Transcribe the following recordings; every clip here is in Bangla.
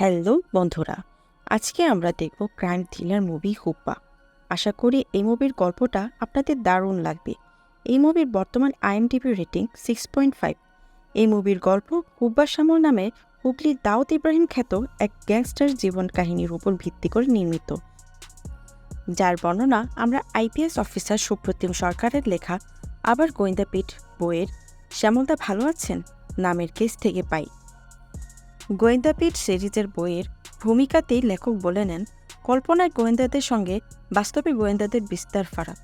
হ্যালো বন্ধুরা, আজকে আমরা দেখব ক্রাইম থ্রিলার মুভি হুপ্পা আশা করি এই মুভির গল্পটা আপনাদের দারুণ লাগবে। এই মুভির বর্তমান IMDb rating six point five এই মুভির গল্প হুব্বা শ্যামল নামে হুগলির দাউদ ইব্রাহিম খ্যাত এক গ্যাংস্টার জীবন কাহিনীর উপর ভিত্তি করে নির্মিত। যার বর্ণনা আমরা আইপিএস অফিসার সুপ্রতিম সরকারের লেখা, আবার গোয়েন্দাপীঠ বইয়ের, শ্যামলদা ভালো আছেন? নামের কেস থেকে পাই। গোয়েন্দাপীঠ সিরিজের বইয়ের ভূমিকাতেই লেখক বলে নেন, কল্পনায় গোয়েন্দাদের সঙ্গে বাস্তবে গোয়েন্দাদের বিস্তার ফারাক।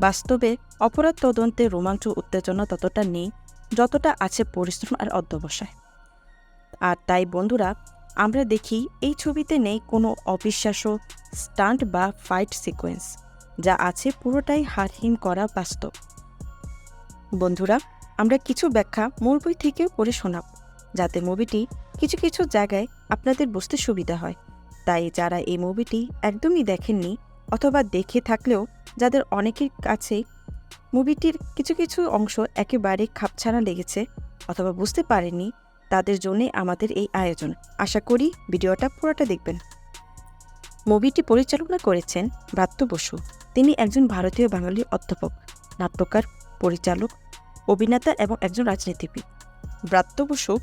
বাস্তবে অপরাধ তদন্তে রোমাঞ্চ উত্তেজনা ততটা নেই যতটা আছে পরিশ্রম আর অধ্যবসায়। আর তাই, বন্ধুরা, আমরা দেখি এই ছবিতে নেই কোনো অবিশ্বাস্য স্টান্ট বা ফাইট সিকোয়েন্স, যা আছে পুরোটাই হারহীন করা বাস্তব। বন্ধুরা, আমরা কিছু ব্যাখ্যা মূল বই থেকেও পড়ে শোনাব, যাতে মুভিটি কিছু কিছু জায়গায় আপনাদের বুঝতে সুবিধা হয়। তাই যারা এই মুভিটি একদমই দেখেননি অথবা দেখে থাকলেও যাদের অনেকের কাছে মুভিটির কিছু কিছু অংশ একেবারে খাপছাড়া লেগেছে অথবা বুঝতে পারেননি, তাদের জন্যে আমাদের এই আয়োজন। আশা করি ভিডিওটা পুরোটা দেখবেন। মুভিটি পরিচালনা করেছেন ব্রাত্য বসু। তিনি একজন ভারতীয় বাঙালি অধ্যাপক, নাট্যকার, পরিচালক, অভিনেতা এবং একজন রাজনীতিবিদ। ব্রাত্য বসু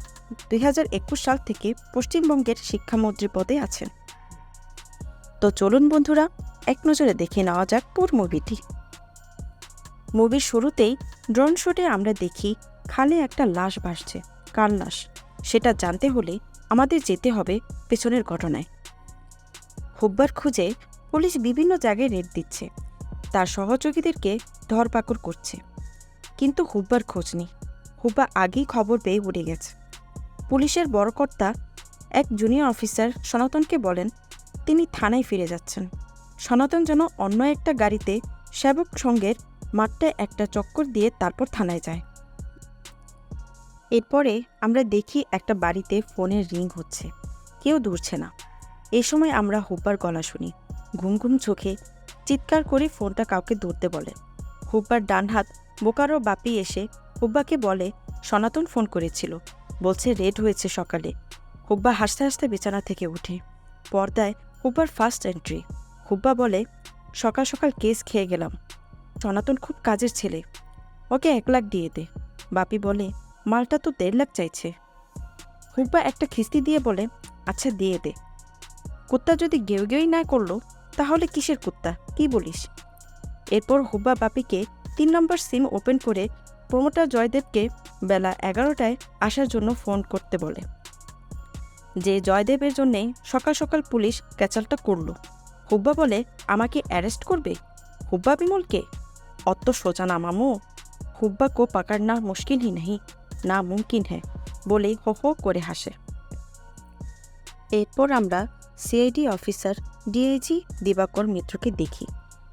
দুই সাল থেকে পশ্চিমবঙ্গের শিক্ষামন্ত্রী পদে আছেন। তো চলুন বন্ধুরা, এক নজরে দেখে নেওয়া যাক পুর মুভিটি। মুভির শুরুতেই ড্রোন শুটে আমরা দেখি, খালে একটা লাশ ভাসছে, কার লাশ? সেটা জানতে হলে আমাদের যেতে হবে পেছনের ঘটনায়। হুব্বার খুঁজে পুলিশ বিভিন্ন জায়গায় রেড দিচ্ছে। তার সহযোগীদেরকে ধরপাকড় করছে। কিন্তু হুব্বার খোঁজ নেই। হুব্বা আগেই খবর পেয়ে উড়ে গেছে। পুলিশের বড় কর্তা এক জুনিয়র অফিসার সনাতনকে বলেন, তিনি থানায় ফিরে যাচ্ছেন। সনাতন যেন অন্য একটা গাড়িতে সেবক সঙ্গের মাঠটায় একটা চক্কর দিয়ে তারপর থানায় যায়। এরপরে আমরা দেখি একটা বাড়িতে ফোনের রিং হচ্ছে। কেউ ধরছে না। এ সময় আমরা হুব্বার গলা শুনি। ঘুম ঘুম চোখে চিৎকার করে ফোনটা কাউকে ধরতে বলে। হুব্বার ডান হাত বোকারো বাপি এসে হুব্বাকে বলে, সনাতন ফোন করেছিল। বলছে, রেড হয়েছে সকালে। হুব্বা হাসতে হাসতে বিছানা থেকে উঠে। পর্দায় হুব্বার ফার্স্ট এন্ট্রি হুব্বা বলে, সকাল সকাল কেস খেয়ে গেলাম। সনাতন খুব কাজের ছেলে। ওকে এক লাখ দিয়ে দে। বাপি বলে, মালটা তো দেড় লাখ চাইছে। হুব্বা একটা খিস্তি দিয়ে বলে আচ্ছা দিয়ে দে। কুত্তা যদি গেউ গেউই না করল, তাহলে কিসের কুত্তা? কি বলিস? এরপর হুব্বা বাপিকে তিন নম্বর সিম ওপেন করে প্রমোটার জয়দেবকে বেলা এগারোটায় আসার জন্য ফোন করতে বলে। যে জয়দেবের জন্যে সকাল সকাল পুলিশ ক্যাচালটা করল। হুব্বা বলে, আমাকে অ্যারেস্ট করবে? হুব্বা বিমলকে? অত সোজা না মামো। হুব্বা কো পাকাড়না মুশকিল হি নেই না মুমকিন হ্যাঁ বলেই হো হো করে হাসে। এরপর আমরা সিআইডি অফিসার ডিআইজি দিবাকর মিত্রকে দেখি।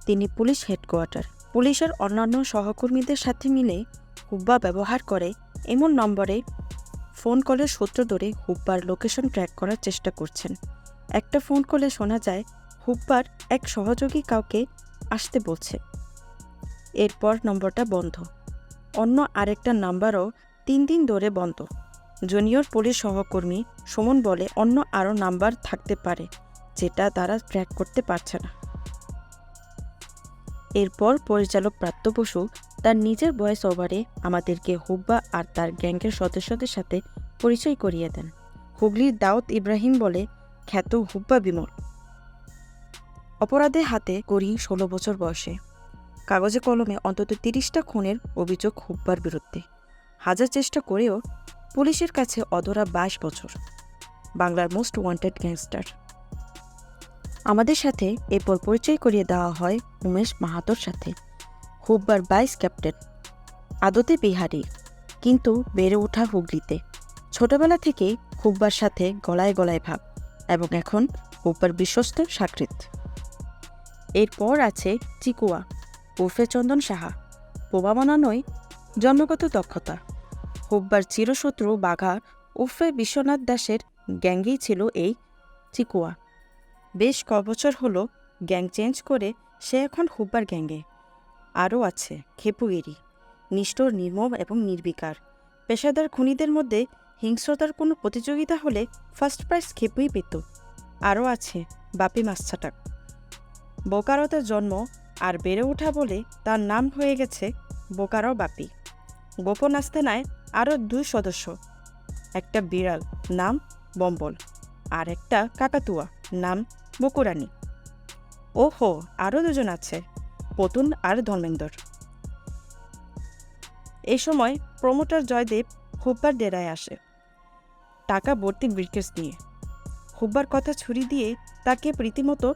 তিনি পুলিশ হেডকোয়ার্টার। পুলিশের অন্যান্য সহকর্মীদের সাথে মিলে হুব্বা ব্যবহার করে এমন নম্বরে ফোন কলের সূত্র ধরে হুব্বার লোকেশন ট্র্যাক করার চেষ্টা করছেন। একটা ফোন কলে শোনা যায়, হুব্বার এক সহযোগী কাউকে আসতে বলছে। এরপর নম্বরটা বন্ধ। অন্য আরেকটা নাম্বারও তিন দিন ধরে বন্ধ। জুনিয়র পুলিশ সহকর্মী সুমন বলে অন্য আরও নাম্বার থাকতে পারে, যেটা তারা ট্র্যাক করতে পারছে না। এরপর পরিচালক প্রাপ্ত বসু তার নিজের ভয়েস ওভারে আমাদেরকে হুব্বা আর তার গ্যাংয়ের সদস্যদের সাথে পরিচয় করিয়ে দেন। হুগলির দাউদ ইব্রাহিম বলে খ্যাত হুব্বা বিমল। অপরাধের হাতে করি ষোলো বছর বয়সে। কাগজে কলমে অন্তত তিরিশটা খুনের অভিযোগ হুব্বার বিরুদ্ধে। হাজার চেষ্টা করেও পুলিশের কাছে অধরা বাইশ বছর। বাংলার মোস্ট ওয়ান্টেড গ্যাংস্টার। আমাদের সাথে এরপর পরিচয় করিয়ে দেওয়া হয় উমেশ মাহাতোর সাথে। হুব্বার বাইস ক্যাপ্টেন। আদতে বিহারি, কিন্তু বেড়ে ওঠা হুগলিতে। ছোটবেলা থেকে হুব্বার সাথে গলায় গলায় ভাব এবং এখন হুব্বার বিশ্বস্ত সাকৃত। এরপর আছে চিকুয়া উর্ফে চন্দন সাহা বোবা বানানোয় জন্মগত দক্ষতা। হুব্বার চিরশত্রু বাঘা উর্ফে বিশ্বনাথ দাসের গ্যাঙ্গেই ছিল এই চিকুয়া। বেশ কবছর হলো গ্যাং চেঞ্জ করে সে এখন হুব্বার গ্যাঙ্গে আরও আছে, খেপুগিরি, নিষ্ঠুর, নির্মম এবং নির্বিকার। পেশাদার খুনিদের মধ্যে হিংস্রতার কোনো প্রতিযোগিতা হলে ফার্স্ট প্রাইজ খেপুই পেত। আরও আছে, বাপি মাস্টাটাক। বোকারোতে জন্ম আর বেড়ে ওঠা বলে তার নাম হয়ে গেছে বোকারো বাপি। গোপন আস্তানায় আরও দুই সদস্য, একটা বিড়াল, নাম বম্বল, আর একটা কাকাতুয়া, নাম বকুরানি। ওহো, আরও দুজন আছে। পতুন আর ধর্মেন্দর। এই সময় প্রমোটার জয়দেব হুব্বার ডেরায় আসে। টাকা ভর্তি ব্রিকেস নিয়ে। হুব্বার কথা ছুরি দিয়ে তাকে রীতিমতো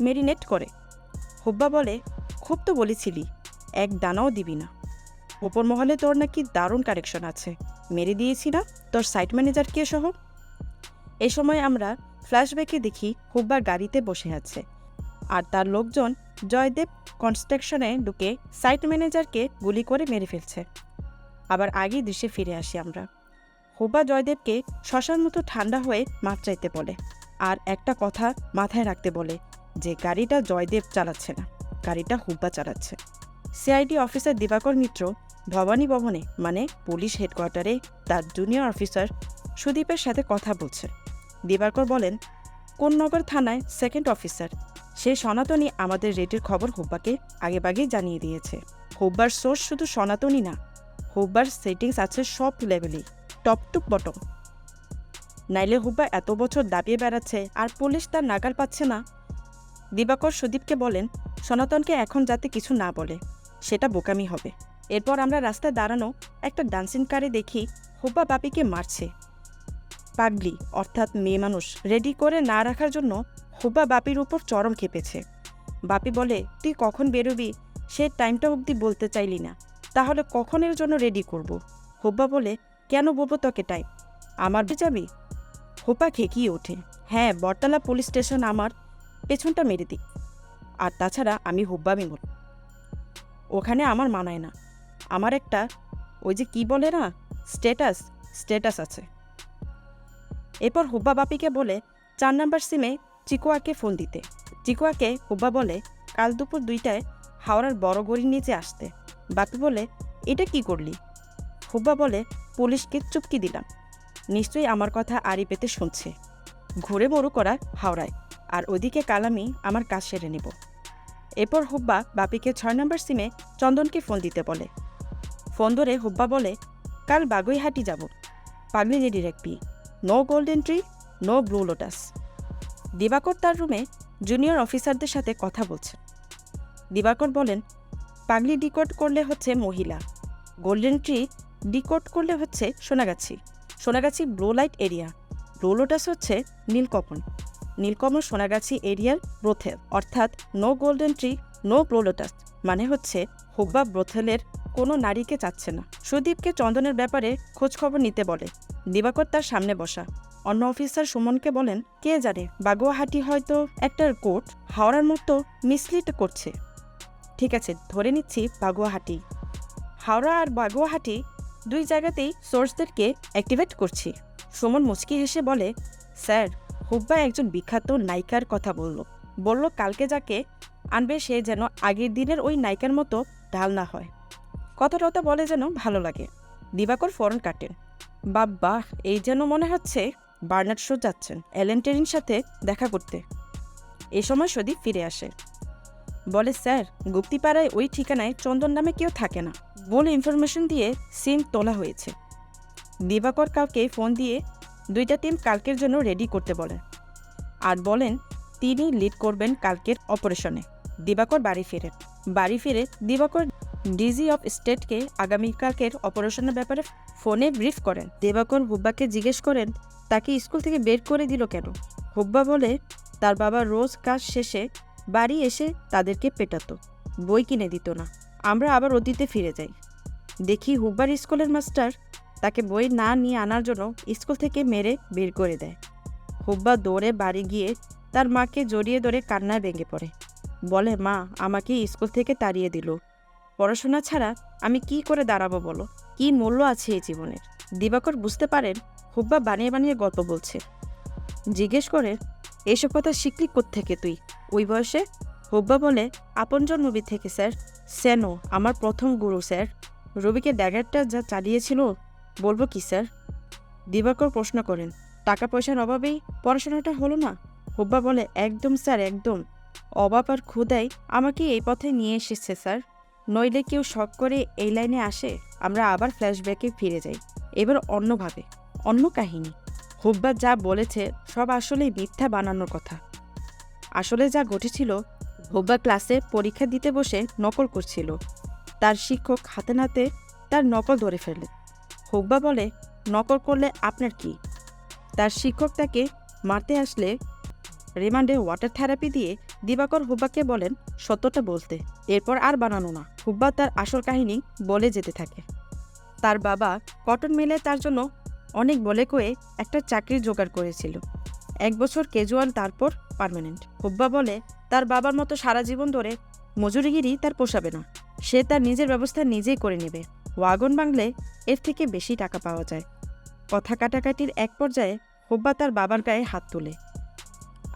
মেরিনেট করে। হুব্বা বলে, খুব তো বলেছিলি, এক দানাও দিবি না। ওপর মহলে তোর নাকি দারুণ কারেকশন আছে। মেরে দিয়েছি না, তোর সাইট ম্যানেজার কে সহ? এ সময় আমরা ফ্ল্যাশব্যাকে দেখি হুব্বা গাড়িতে বসে আছে। আর তার লোকজন জয়দেব কনস্ট্রাকশনে ঢুকে সাইট ম্যানেজারকে গুলি করে মেরে ফেলছে। আবার আগেই দৃশ্যে ফিরে আসি আমরা। হুব্বা জয়দেবকে শ্মশান মতো ঠান্ডা হয়ে মাপ চাইতে বলে আর একটা কথা মাথায় রাখতে বলে যে গাড়িটা জয়দেব চালাচ্ছে না, গাড়িটা হুব্বা চালাচ্ছে। সিআইডি অফিসার দিবাকর মিত্র ভবানী ভবনে মানে পুলিশ হেডকোয়ার্টারে তার জুনিয়র অফিসার সুদীপের সাথে কথা বলছে। দিবাকর বলেন, কোন্নগর থানায় সেকেন্ড অফিসার সে সনাতনী আমাদের রেটের খবর হুব্বাকে আগেভাগেই জানিয়ে দিয়েছে। হুব্বার সোর্স শুধু সনাতনী না, হুব্বার সেটিংস আছে সব লেভেলেই, টপ টু বটম। নাইলে হুব্বা এত বছর দাবিয়ে বেড়াচ্ছে আর পুলিশ তার নাগাল পাচ্ছে না। দিবাকর সুদীপকে বলেন, সনাতনকে এখন যাতে কিছু না বলে, সেটা বোকামি হবে। এরপর আমরা রাস্তায় দাঁড়ানো একটা ডান্সিং কারে দেখি হুব্বা বাপিকে মারছে। পাগলি, অর্থাৎ মেয়ে মানুষ রেডি করে না রাখার জন্য হুব্বা বাপির উপর চরম খেপেছে। বাপি বলে, তুই কখন বেরোবি? সে টাইমটা অবধি বলতে চাইলি না। তাহলে কখন এর জন্য রেডি করব। হুব্বা বলে, কেন বলব তোকে টাইম আমার যাবি? হুপা খেকিয়ে ওঠে হ্যাঁ বটতলা পুলিশ স্টেশন আমার, পেছনটা মেরে দিই আর তাছাড়া আমি হুব্বা বেঙ্গল। ওখানে আমার মানায় না। আমার একটা, ওই যে কি বলে না, স্ট্যাটাস স্ট্যাটাস আছে। এরপর হুব্বা বাপিকে বলে, চার নাম্বার সিমে চিকুয়াকে ফোন দিতে। চিকুয়াকে হুব্বা বলে, কাল দুপুর দুইটায় হাওড়ার বড় গড়ির নিচে আসতে। বাপি বলে, এটা কি করলি? হুব্বা বলে, পুলিশকে চুপকি দিলাম। নিশ্চয়ই আমার কথা আড়ি পেতে শুনছে। ঘুরে মরু করা হাওড়ায়, আর ওদিকে কাল আমি আমার কাজ সেরে নেব। এরপর হুব্বা বাপিকে ছয় নম্বর সিমে চন্দনকে ফোন দিতে বলে। ফোন ধরে হুব্বা বলে, কাল বাগুইহাটি যাব। পাগলি রেডি রাখবি no golden tree no blue lotus Dibakar তার রুমে জুনিয়র অফিসারদের সাথে কথা বলছেন। দিবাকর বলেন, পাগলি ডিকোড করলে হচ্ছে মহিলা। গোল্ডেন ট্রি ডিকোড করলে হচ্ছে Sonagachi. Sonagachi blue light area. Blue lotus হচ্ছে নীলকমল। নীলকমল সোনাগাছি এরিয়ার ব্রোথেল। অর্থাৎ no golden tree, no blue lotus. মানে হচ্ছে হুব্বা ব্রোথেলের কোনো নারীকে চাচ্ছে না। সুদীপকে চন্দনের ব্যাপারে খোঁজখবর নিতে বলে। দিবাকর তার সামনে বসা। অন্য অফিসার সুমনকে বলেন, কে জানে, বাগুয়াহাটি হয়তো একটা কোর্ট হাওড়ার মতো মিসলিড করছে। ঠিক আছে, ধরে নিচ্ছি বাগুয়াহাটি। হাওড়া আর বাগুয়াহাটি দুই জায়গাতেই সোর্সদেরকে অ্যাক্টিভেট করছি। সুমন মুচকি হেসে বলে, স্যার, হুব্বা একজন বিখ্যাত নায়িকার কথা বলল। বলল কালকে যাকে আনবে সে যেন আগের দিনের ওই নায়িকার মতো ঢাল না হয়। কথাটা তো বলে যেন ভালো লাগে। দিবাকর ফরন কাটেন। বাহ, এই যেন মনে হচ্ছে বার্নার্ড শো যাচ্ছেন অ্যালেন্টেরির সাথে দেখা করতে। এ সময় সদীপ ফিরে আসে। বলে, স্যার, গুপ্তিপাড়ায় ওই ঠিকানায় চন্দন নামে কেউ থাকে না। বলে ইনফরমেশন দিয়ে সিম তোলা হয়েছে। দিবাকর কাউকে ফোন দিয়ে দুইটা টিম কালকের জন্য রেডি করতে বলেন আর বলেন, তিনি লিড করবেন কালকের অপারেশনে। দিবাকর বাড়ি ফেরেন বাড়ি ফিরে দিবাকর ডিজি অফ স্টেটকে আগামীকালকের অপারেশনের ব্যাপারে ফোনে ব্রিফ করেন। দেবাকর হুব্বাকে জিজ্ঞেস করেন, তাকে স্কুল থেকে বের করে দিল কেন? হুব্বা বলে, তার বাবা রোজ কাজ শেষে বাড়ি এসে তাদেরকে পেটাতো, বই কিনে দিত না, আমরা আবার অতীতে ফিরে যাই। দেখি হুব্বার স্কুলের মাস্টার তাকে বই না নিয়ে আনার জন্য স্কুল থেকে মেরে বের করে দেয়। হুব্বা দৌড়ে বাড়ি গিয়ে তার মাকে জড়িয়ে ধরে কান্নায় ভেঙে পড়ে। বলে, মা, আমাকে স্কুল থেকে তাড়িয়ে দিল। পড়াশোনা ছাড়া আমি কি করে দাঁড়াবো বলো? কি মূল্য আছে এই জীবনের? দিবাকর বুঝতে পারেন, হুব্বা বানিয়ে বানিয়ে গল্প বলছে। জিজ্ঞেস করে, এসব কথা শিখলি থেকে তুই? ওই বয়সে হুব্বা বলে আপনজন মুভি থেকে, স্যার। সেনো, আমার প্রথম গুরু, স্যার। রবিকে ড্যাগারটা যা চালিয়েছিল, বলব কি, স্যার? দিবাকর প্রশ্ন করেন, টাকা পয়সার অভাবেই পড়াশোনাটা হলো না? হুব্বা বলে, একদম, স্যার, একদম। অভাব আর ক্ষুদাই আমাকে এই পথে নিয়ে এসেছে, স্যার। নইলে কেউ শখ করে এই লাইনে আসে, আমরা আবার ফ্ল্যাশব্যাকে ফিরে যাই। এবার অন্যভাবে, অন্য কাহিনী। হুব্বা যা বলেছে, সব আসলে মিথ্যা বানানোর কথা। আসলে যা ঘটেছিল, হুব্বা ক্লাসে পরীক্ষা দিতে বসে নকল করছিল। তার শিক্ষক হাতে নাতে তার নকল ধরে ফেলে হুব্বা বলে, নকল করলে আপনার কি? তার শিক্ষক তাকে মারতে আসলে রিমান্ডে ওয়াটার থেরাপি দিয়ে দিবাকর হুব্বাকে বলেন সত্যটা বলতে, এরপর আর বানানো না। হুব্বা তার আসল কাহিনী বলে যেতে থাকে। তার বাবা কটন মিলে তার জন্য অনেক বলে কয়ে একটা চাকরি জোগাড় করেছিল। এক বছর ক্যাজুয়াল তারপর পার্মানেন্ট। হুব্বা বলে, তার বাবার মতো সারা জীবন ধরে মজুরিগিরি তার পোষাবে না। সে তার নিজের ব্যবস্থা নিজেই করে নেবে। ওয়াগন বাংলে এর থেকে বেশি টাকা পাওয়া যায়। কথা কাটাকাটির এক পর্যায়ে হুব্বা তার বাবার গায়ে হাত তোলে।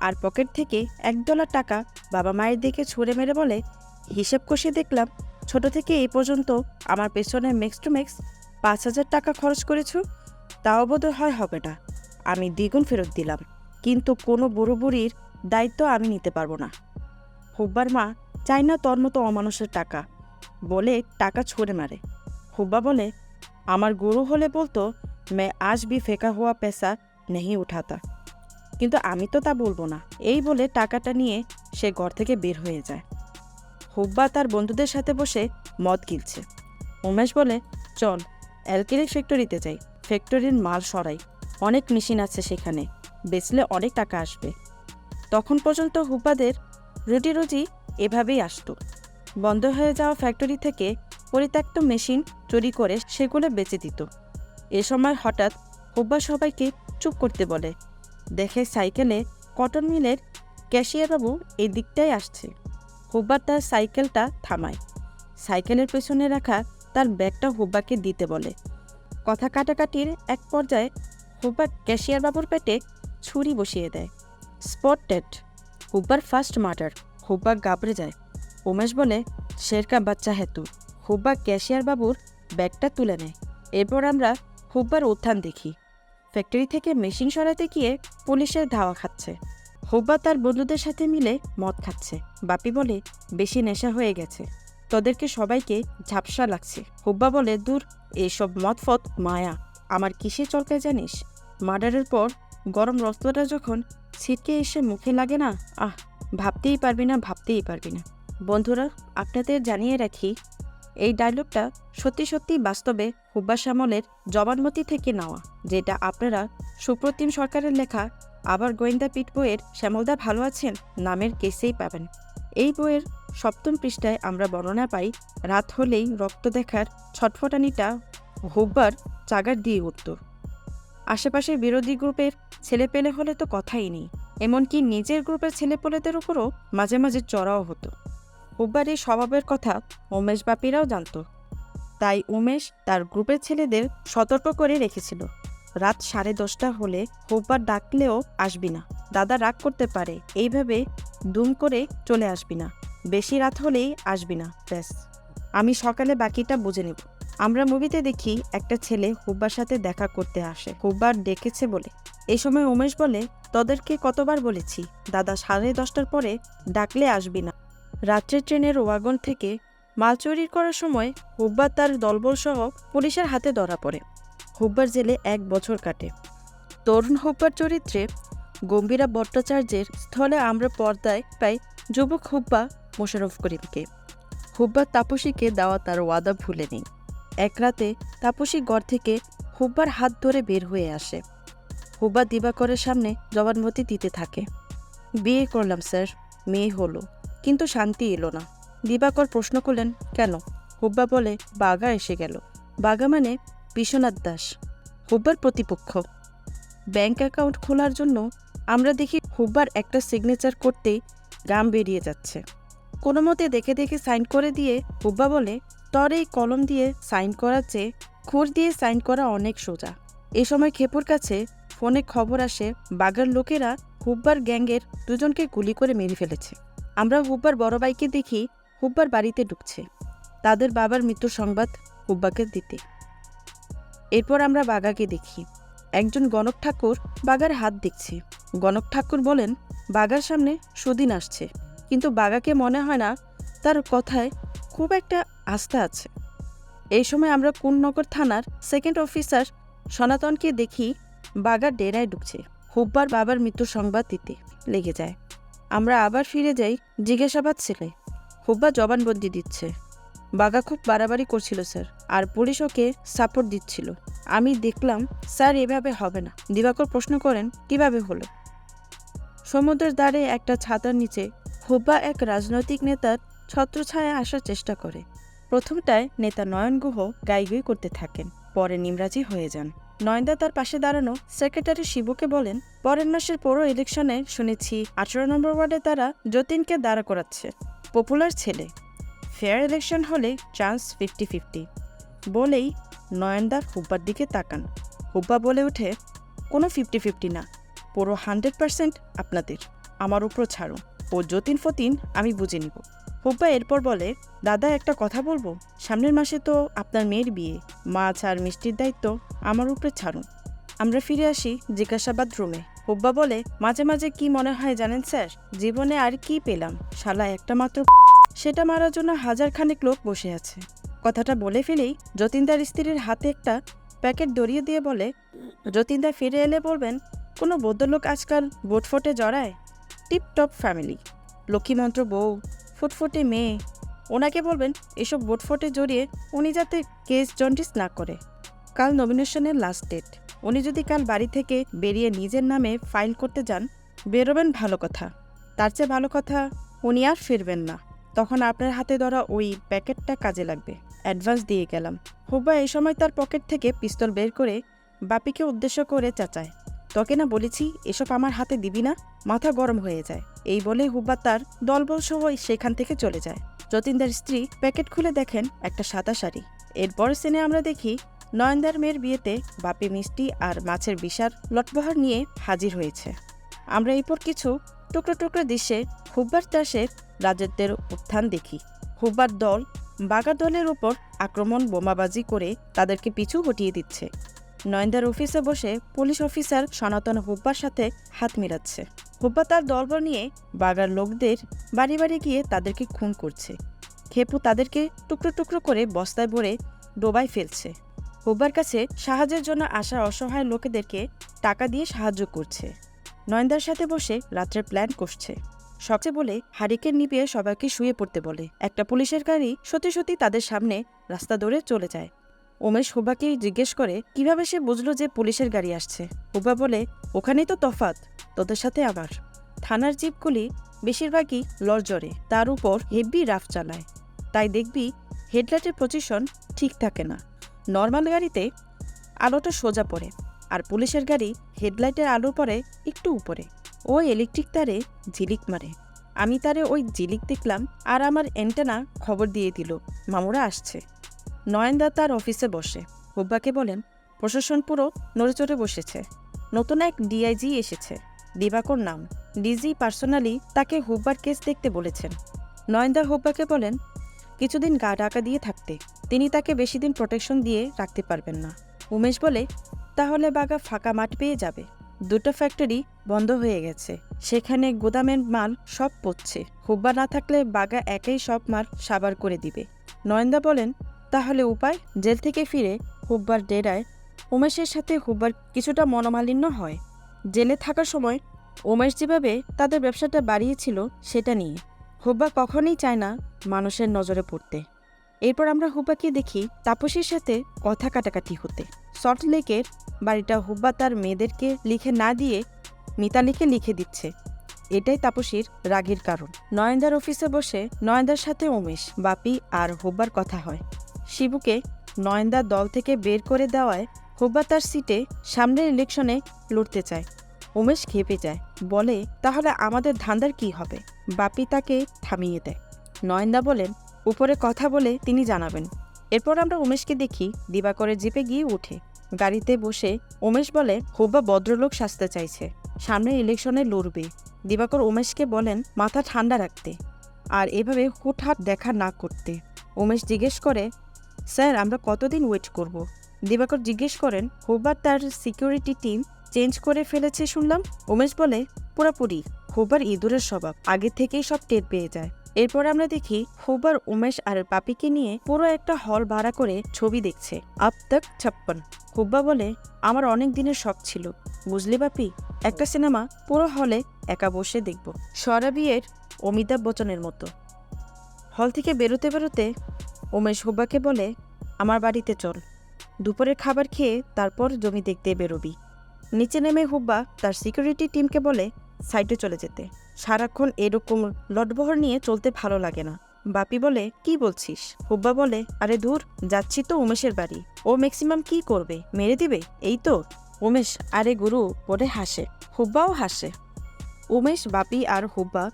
আর পকেট থেকে এক ডলার টাকা বাবা মায়ের দিকে ছুঁড়ে মেরে বলে, হিসেব কষে দেখলাম, ছোট থেকে এই পর্যন্ত আমার পেছনে মেক্স টু মেক্স পাঁচ হাজার টাকা খরচ করেছ। তাও বোধ হয় হবে না আমি দ্বিগুণ ফেরত দিলাম, কিন্তু কোনো বুড়ো বুড়ির দায়িত্ব আমি নিতে পারব না। হুব্বার মা, চাই না তোর মতো অমানুষের টাকা। বলে টাকা ছুঁড়ে মারে। হুব্বা বলে, আমার গুরু হলে বলতো, মে আজ বি ফেকা হওয়া পেশা নেই উঠাতা। কিন্তু আমি তো তা বলব না। এই বলে টাকাটা নিয়ে সে ঘর থেকে বের হয়ে যায়। হুব্বা তার বন্ধুদের সাথে বসে মদ গিলছে। উমেশ বলে, চল, অ্যালকেলিক ফ্যাক্টরিতে যাই। ফ্যাক্টরির মাল সরাই। অনেক মেশিন আছে সেখানে। বেচলে অনেক টাকা আসবে। তখন পর্যন্ত হুব্বাদের রুটি রুজি এভাবেই আসতো। বন্ধ হয়ে যাওয়া ফ্যাক্টরি থেকে পরিত্যক্ত মেশিন চুরি করে সেগুলো বেচে দিত। এ সময় হঠাৎ হুব্বা সবাইকে চুপ করতে বলে দেখে সাইকেলে কটন মিলের ক্যাশিয়ারবাবু এই দিকটাই আসছে। হুব্বা তার সাইকেলটা থামায়। সাইকেলের পেছনে রাখা তার ব্যাগটা হুব্বাকে দিতে বলে। কথা কাটাকাটির এক পর্যায়ে হুব্বা ক্যাশিয়ারবাবুর পেটে ছুরি বসিয়ে দেয়। স্পট হুব্বার ফার্স্ট মার্ডার। হুব্বা গাবড়ে যায়। উমেশ বলে, শেরকা বাচ্চা হেতু হুব্বা ক্যাশিয়ার বাবুর ব্যাগটা তুলে নেয়। এরপর আমরা হুব্বার উত্থান দেখি। ফ্যাক্টরি থেকে মেশিন সরাতে গিয়ে পুলিশের ধাওয়া খাচ্ছে। হুব্বা তার বন্ধুদের সাথে মিলে মদ খাচ্ছে। বাপি বলে, বেশি নেশা হয়ে গেছে। তোদেরকে সবাইকে ঝাপসা লাগছে। হুব্বা বলে, দূর এইসব মদ মদফত মায়া। আমার কিসে চলকায় জানিস? মার্ডারের পর গরম রক্তটা যখন ছিটকে এসে মুখে লাগে না, আহ, ভাবতেই পারবি না, ভাবতেই পারবি না। বন্ধুরা, আপনাদের জানিয়ে রাখি এই ডায়লগটা সত্যি সত্যি বাস্তবে হুব্বা শ্যামলের জবানমতি থেকে নেওয়া, যেটা আপনারা সুপ্রতিম সরকারের লেখা আবার গোয়েন্দা পিট বইয়ের শ্যামলদা ভালো আছেন নামের কেসেই পাবেন। এই বইয়ের সপ্তম পৃষ্ঠায় আমরা বর্ণনা পাই, রাত হলেই রক্ত দেখার ছটফটানিটা হুব্বার চাগার দিয়ে উঠত। আশেপাশের বিরোধী গ্রুপের ছেলেপেলে হলে তো কথাই নেই, এমনকি নিজের গ্রুপের ছেলেপেলেদের উপরও মাঝে মাঝে চড়াও হতো। হুব্বার এই স্বভাবের কথা উমেশ বাপিরাও জানত। তাই উমেশ তার গ্রুপের ছেলেদের সতর্ক করে রেখেছিল। রাত সাড়ে দশটা হলে হুব্বার ডাকলেও আসবি না। দাদা রাগ করতে পারে এইভাবে দুম করে চলে আসবি না। বেশি রাত হলেই আসবি না, ব্যাস। আমি সকালে বাকিটা বুঝে নেব। আমরা মুভিতে দেখি একটা ছেলে হুব্বার সাথে দেখা করতে আসে হুব্বার ডেকেছে বলে। এই সময় উমেশ বলে, তোদেরকে কতবার বলেছি? দাদা সাড়ে দশটার পরে ডাকলে আসবি না। রাত্রের ট্রেনের ওয়াগন থেকে মাল চুরি করার সময় হুব্বার তার দলবল সহ পুলিশের হাতে ধরা পড়ে। হুব্বার জেলে এক বছর কাটে। তরুণ হুব্বার চরিত্রে গম্ভীরা ভট্টাচার্যের স্থলে আমরা পর্দায় পাই যুবক হুব্বা মোশারফ করিমকে। হুব্বা তাপসীকে দেওয়া তার ওয়াদা ভুলে নেই। এক রাতে তাপসী ঘর থেকে হুব্বার হাত ধরে বের হয়ে আসে। হুব্বা দিবাকরের সামনে জবানবতি দিতে থাকে। বিয়ে করলাম, স্যার। মেয়ে হলো। কিন্তু শান্তি এলো না। দিবাকর প্রশ্ন করলেন, কেন? হুব্বা বলে, বাঘা এসে গেল। বাঘা মানে বিশ্বনাথ দাস, হুব্বার প্রতিপক্ষ। ব্যাংক অ্যাকাউন্ট খোলার জন্য আমরা দেখি হুব্বার একটা সিগনেচার করতেই গাম বেরিয়ে যাচ্ছে। কোনো মতে দেখে দেখে সাইন করে দিয়ে হুব্বা বলে, তর এই কলম দিয়ে সাইন করার চেয়ে খুর দিয়ে সাইন করা অনেক সোজা। এ সময় খেপুর কাছে ফোনে খবর আসে বাগার লোকেরা হুব্বার গ্যাংয়ের দুজনকে গুলি করে মেরে ফেলেছে। আমরা হুব্বার বড় ভাইকে দেখি হুব্বার বাড়িতে ঢুকছে। তাদের বাবার মৃত্যুর সংবাদ হুব্বাকে দিতে। এরপর আমরা বাগাকে দেখি। একজন গণক ঠাকুর বাগার হাত দেখছে। গণক ঠাকুর বলেন, বাগার সামনে সুদিন আসছে। কিন্তু বাগাকে মনে হয় না তার কথায় খুব একটা আস্থা আছে। এই সময় আমরা কুননগর থানার সেকেন্ড অফিসার সনাতনকে দেখি বাগার ডেরায় ঢুকছে। হুব্বার বাবার মৃত্যুর সংবাদ দিতে লেগে যায়। আমরা আবার ফিরে যাই জিজ্ঞাসাবাদ ছেলে। হুব্বা জবানবন্দি দিচ্ছে। বাগা খুব বাড়াবাড়ি করছিল, স্যার, আর পুলিশ ওকে সাপোর্ট দিচ্ছিল। আমি দেখলাম, স্যার এভাবে হবে না। দিবাকর প্রশ্ন করেন, কীভাবে হলো? সমুদ্রের ধারে একটা ছাতার নিচে হুব্বা এক রাজনৈতিক নেতার ছত্রছায়া আসার চেষ্টা করে। প্রথমটায় নেতা নয়ন গুহ গাইগুই করতে থাকেন, পরে নিমরাজি হয়ে যান। নয়নদা তার পাশে দাঁড়ানো সেক্রেটারি শিবুকে বলেন, পরের মাসের পৌর ইলেকশনে শুনেছি আঠারো নম্বর ওয়ার্ডে তারা যতীনকে দাঁড়া করাচ্ছে। পপুলার ছেলে। ফেয়ার ইলেকশন হলে চান্স ফিফটি ফিফটি। বলেই নয়নদা হুব্বার দিকে তাকান। হুব্বা বলে ওঠে, কোনো ফিফটি ফিফটি না। পুরো হান্ড্রেড পার্সেন্ট আপনাদের। আমার উপর ছাড়ো ও যতীন ফতিন আমি বুঝে নিব। হুব্বা এরপর বলে, দাদা, একটা কথা বলব? সামনের মাসে তো আপনার মেয়ের বিয়ে। মাছ আর মিষ্টির দায়িত্ব আমার উপরে ছাড়ুন। আমরা ফিরে আসি জিজ্ঞাসাবাদ রুমে। হুব্বা বলে, মাঝে মাঝে কি মনে হয় জানেন স্যার? জীবনে আর কি পেলাম? শালা, একটা মাত্র সেটা মারার জন্য হাজার খানেক লোক বসে আছে। কথাটা বলে ফেলেই যতীনদার স্ত্রীর হাতে একটা প্যাকেট দড়িয়ে দিয়ে বলে, যতীনদা ফিরে এলে বলবেন, কোনো বৌদ্ধলোক আজকাল বোটফোটে জড়ায়? Tip top family. লক্ষ্মীমন্ত্র বউ ফুটফুটে মেয়ে। ওনাকে বলবেন, এসব বোটফোটে জড়িয়ে উনি যাতে কেস জন্ডিস না করে। কাল নমিনেশনের লাস্ট ডেট উনি যদি কাল বাড়ি থেকে বেরিয়ে নিজের নামে ফাইল করতে যান, বেরোবেন ভালো কথা। তার চেয়ে ভালো কথা, উনি আর ফিরবেন না। তখন আপনার হাতে ধরা ওই প্যাকেটটা কাজে লাগবে। অ্যাডভান্স দিয়ে গেলাম। হুব্বা এই সময় তার পকেট থেকে পিস্তল বের করে বাপিকে উদ্দেশ্য করে চাচায়। তোকে না বলেছি, এসব আমার হাতে দিবি না, মাথা গরম হয়ে যায়। এই বলে হুব্বা তার দলবল সহ সেখান থেকে চলে যায়। যতীনদার স্ত্রী প্যাকেট খুলে দেখেন একটা সাদা শাড়ি। এরপর সিনে আমরা দেখি, নয়নদার মেয়ের বিয়েতে বাপি মিষ্টি আর মাছের বিশাল লটবহার নিয়ে হাজির হয়েছে। আমরা এরপর কিছু টুকরো টুকরো দৃশ্যে হুব্বার চাষের রাজত্বের উত্থান দেখি। হুব্বার দল বাগার দলের ওপর আক্রমণ বোমাবাজি করে তাদেরকে পিছু হটিয়ে দিচ্ছে। নয়নদার অফিসে বসে পুলিশ অফিসার সনাতন হুব্বার সাথে হাত মিলাচ্ছে। হুব্বা তার দলবল নিয়ে বাগার লোকদের বাড়ি বাড়ি গিয়ে তাদেরকে খুন করছে। খেপু তাদেরকে টুকরো টুকরো করে বস্তায় ভরে ডোবায় ফেলছে। হুব্বার কাছে সাহায্যের জন্য আসা অসহায় লোকেদেরকে টাকা দিয়ে সাহায্য করছে। নয়নদার সাথে বসে রাত্রের প্ল্যান করছে। সবচেয়ে বলে, হারিকেন নিবিয়ে সবাইকে শুয়ে পড়তে বলে। একটা পুলিশের গাড়ি সত্যি সত্যি তাদের সামনে রাস্তা ধরে চলে যায়। উমেশ হুবাকে জিজ্ঞেস করে, কীভাবে সে বুঝলো যে পুলিশের গাড়ি আসছে? হুবা বলে, ওখানেই তো তফাত তোদের সাথে আমার থানার জিপগুলি বেশিরভাগই লরজরে তার উপর হেভি রাফ চালায়। তাই দেখবি, হেডলাইটের পজিশন ঠিক থাকে না। নর্মাল গাড়িতে আলোটা সোজা পড়ে, আর পুলিশের গাড়ি হেডলাইটের আলো পড়ে একটু উপরে। ও ইলেকট্রিক তারে ঝিলিক মারে। আমি তারে ওই ঝিলিক দেখলাম, আর আমার অ্যান্টেনা খবর দিয়ে দিল, মামুরা আসছে। নয়নদা তার অফিসে বসে। হুব্বাকে বলেন, প্রশাসন পুরো নড়েচড়ে বসেছে। নতুন এক ডিআইজি এসেছে। দিবাকর নাম। ডিজি পার্সোনালি তাকে হুব্বার কেস দেখতে বলেছেন। নয়নদা হুব্বাকে বলেন, কিছুদিন গা ডাকা দিয়ে থাকতে। তিনি তাকে বেশি দিন প্রোটেকশন দিয়ে রাখতে পারবেন না। উমেশ বলে, তাহলে বাগা ফাঁকা মাঠ পেয়ে যাবে। দুটো ফ্যাক্টরি বন্ধ হয়ে গেছে। সেখানে গোদামের মাল সব পড়ছে হুব্বা না থাকলে বাগা একাই সব মাল সাবার করে দিবে। নয়নদা বলেন তাহলে উপায়, জেল থেকে ফিরে হুব্বার ডেরায় উমেশের সাথে হুব্বার কিছুটা মনোমালিন্য হয়। জেলে থাকার সময় উমেশ যেভাবে তাদের ব্যবসাটা বাড়িয়েছিল সেটা নিয়ে হুব্বা কখনোই চায় না মানুষের নজরে পড়তে। এরপর আমরা হুব্বাকে দেখি তাপসীর সাথে কথা কাটাকাটি হতে। সল্ট লেকের বাড়িটা হুব্বা তার মেয়েদেরকে লিখে না দিয়ে মিতালিকে লিখে দিচ্ছে। এটাই তাপসীর রাগের কারণ। নয়নদার অফিসে বসে নয়নদার সাথে উমেশ, বাপি আর হুব্বার কথা হয়। শিবুকে নয়নদার দল থেকে বের করে দেওয়ায় হুব্বা তার সিটে সামনের ইলেকশনে লড়তে চায়। উমেশ খেপে যায়, বলে, তাহলে আমাদের ধান্দার কি হবে? বাপি তাকে থামিয়ে দেয়। নয়নদা বলেন, উপরে কথা বলে তিনি জানাবেন। এরপর আমরা উমেশকে দেখি দিবাকরের জিপে গিয়ে উঠে। গাড়িতে বসে উমেশ বলে, হুব্বা ভদ্রলোক সাজতে চাইছে সামনে ইলেকশনে লড়বে। দিবাকর উমেশকে বলেন, মাথা ঠান্ডা রাখতে। আর এভাবে হুটহাট দেখা না করতে। উমেশ জিজ্ঞেস করে স্যার, আমরা কতদিন ওয়েট করব? দিবাকর জিজ্ঞেস করেন হুব্বা তার সিকিউরিটি টিম চেঞ্জ করে ফেলেছে শুনলাম? উমেশ বলে, পুরাপুরি হুব্বার ইঁদুরের স্বভাব, আগে থেকেই সব টের পেয়ে যায়। এরপর আমরা দেখি হুব্বার উমেশ আর পাপিকে নিয়ে পুরো একটা হল ভাড়া করে ছবি দেখছে আব তক ছাপ্পন। হুব্বা বলে, আমার অনেক দিনের শখ ছিল। বুঝলি বাপি একটা সিনেমা পুরো হলে একা বসে দেখব। সরা বিয়ের অমিতাভ বচ্চনের মতো। হল থেকে বেরোতে বেরোতে উমেশ হুব্বাকে বলে, আমার বাড়িতে চল। দুপুরের খাবার খেয়ে তারপর জমি দেখতে বেরোবি। নিচে নেমে হুব্বা তার সিকিউরিটি টিমকে বলে সাইডে চলে যেতে। সারাক্ষণ এরকম লটবহর নিয়ে চলতে ভালো লাগে না। বাপি বলে, কি বলছিস? হুব্বা বলে, আরে দূর যাচ্ছি তো উমেশের বাড়ি। ও ম্যাক্সিমাম কি করবে? মেরে দিবে? এই তো? উমেশ, আরে গুরু বলে হাসে। হুব্বাও হাসে। উমেশ, বাপি আর হুব্বা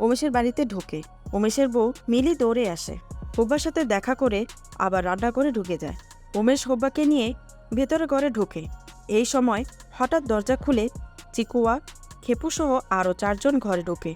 উমেশের বাড়িতে ঢোকে। উমেশের বউ মিলি দৌড়ে আসে। হুব্বার সাথে দেখা করে আবার রান্না করে ঢুকে যায়। উমেশ হোব্বাকে নিয়ে ভেতরে ঘরে ঢোকে। এই সময় হঠাৎ দরজা খুলে চিকুয়া, খেপুসহ আরও চারজন ঘরে ঢোকে।